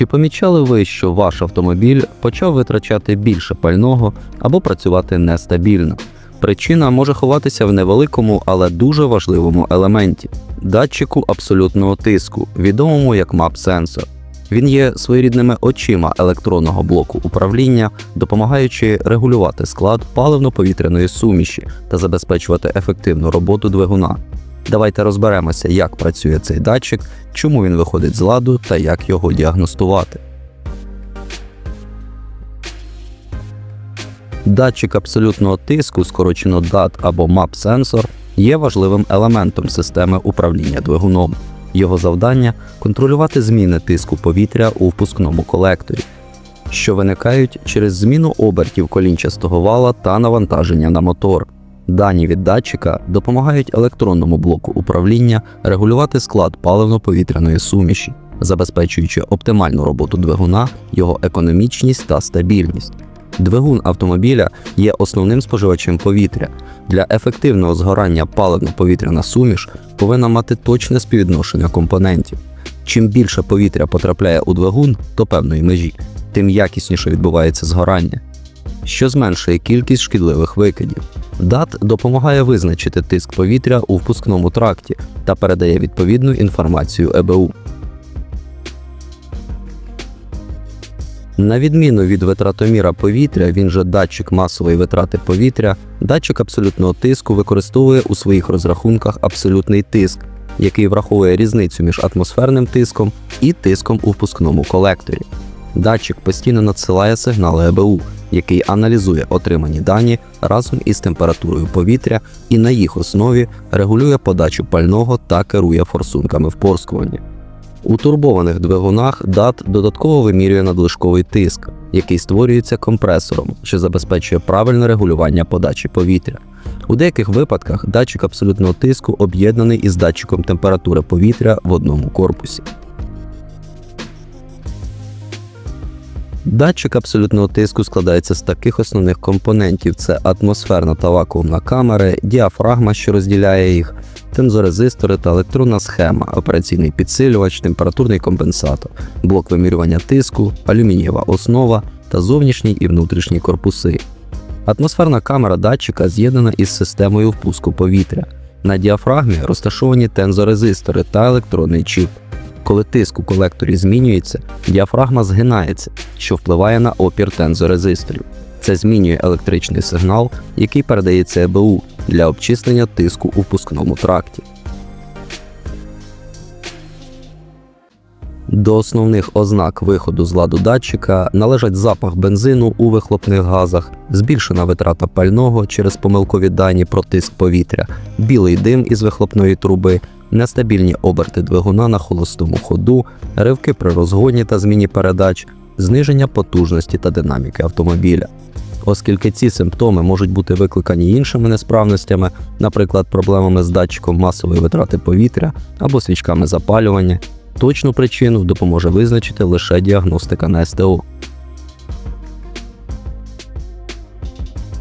Чи помічали ви, що ваш автомобіль почав витрачати більше пального або працювати нестабільно? Причина може ховатися в невеликому, але дуже важливому елементі датчику абсолютного тиску, відомому як MAP-сенсор. Він є своєрідними очима електронного блоку управління, допомагаючи регулювати склад паливно-повітряної суміші та забезпечувати ефективну роботу двигуна. Давайте розберемося, як працює цей датчик, чому він виходить з ладу та як його діагностувати. Датчик абсолютного тиску, скорочено DAT або MAP-сенсор, є важливим елементом системи управління двигуном. Його завдання контролювати зміни тиску повітря у впускному колекторі, що виникають через зміну обертів колінчастого вала та навантаження на мотор. Дані від датчика допомагають електронному блоку управління регулювати склад паливно-повітряної суміші, забезпечуючи оптимальну роботу двигуна, його економічність та стабільність. Двигун автомобіля є основним споживачем повітря. Для ефективного згорання паливно-повітряна суміш повинна мати точне співвідношення компонентів. Чим більше повітря потрапляє у двигун до певної межі, тим якісніше відбувається згорання, що зменшує кількість шкідливих викидів. DAT допомагає визначити тиск повітря у впускному тракті та передає відповідну інформацію ЕБУ. На відміну від витратоміра повітря, він же датчик масової витрати повітря, датчик абсолютного тиску використовує у своїх розрахунках абсолютний тиск, який враховує різницю між атмосферним тиском і тиском у впускному колекторі. Датчик постійно надсилає сигнали ЕБУ, який аналізує отримані дані разом із температурою повітря і на їх основі регулює подачу пального та керує форсунками впорскування. У турбованих двигунах DAT додатково вимірює надлишковий тиск, який створюється компресором, що забезпечує правильне регулювання подачі повітря. У деяких випадках датчик абсолютного тиску об'єднаний із датчиком температури повітря в одному корпусі. Датчик абсолютного тиску складається з таких основних компонентів: це атмосферна та вакуумна камери, діафрагма, що розділяє їх, тензорезистори та електронна схема, операційний підсилювач, температурний компенсатор, блок вимірювання тиску, алюмінієва основа та зовнішній і внутрішній корпуси. Атмосферна камера датчика з'єднана із системою впуску повітря. На діафрагмі розташовані тензорезистори та електронний чіп. Коли тиск у колекторі змінюється, діафрагма згинається, що впливає на опір тензорезисторів. Це змінює електричний сигнал, який передається ЕБУ для обчислення тиску у впускному тракті. До основних ознак виходу з ладу датчика належать запах бензину у вихлопних газах, збільшена витрата пального через помилкові дані про тиск повітря, білий дим із вихлопної труби, нестабільні оберти двигуна на холостому ходу, ривки при розгоні та зміні передач, зниження потужності та динаміки автомобіля. Оскільки ці симптоми можуть бути викликані іншими несправностями, наприклад, проблемами з датчиком масової витрати повітря або свічками запалювання, точну причину допоможе визначити лише діагностика на СТО.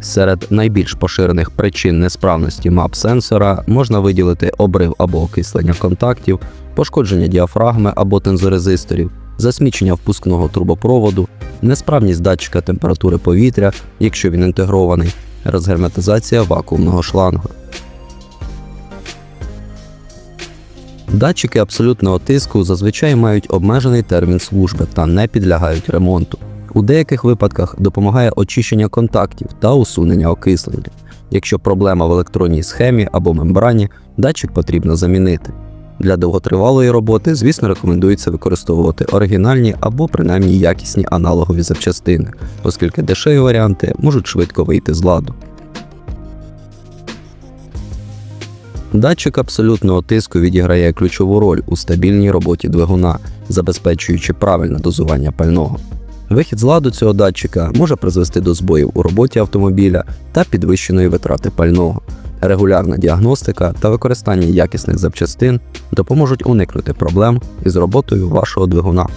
Серед найбільш поширених причин несправності мап сенсора можна виділити обрив або окислення контактів, пошкодження діафрагми або тензорезисторів, засмічення впускного трубопроводу, несправність датчика температури повітря, якщо він інтегрований, розгерметизація вакуумного шлангу. Датчики абсолютного тиску зазвичай мають обмежений термін служби та не підлягають ремонту. У деяких випадках допомагає очищення контактів та усунення окислення. Якщо проблема в електронній схемі або мембрані, датчик потрібно замінити. Для довготривалої роботи, звісно, рекомендується використовувати оригінальні або принаймні якісні аналогові запчастини, оскільки дешеві варіанти можуть швидко вийти з ладу. Датчик абсолютного тиску відіграє ключову роль у стабільній роботі двигуна, забезпечуючи правильне дозування пального. Вихід з ладу цього датчика може призвести до збоїв у роботі автомобіля та підвищеної витрати пального. Регулярна діагностика та використання якісних запчастин допоможуть уникнути проблем із роботою вашого двигуна.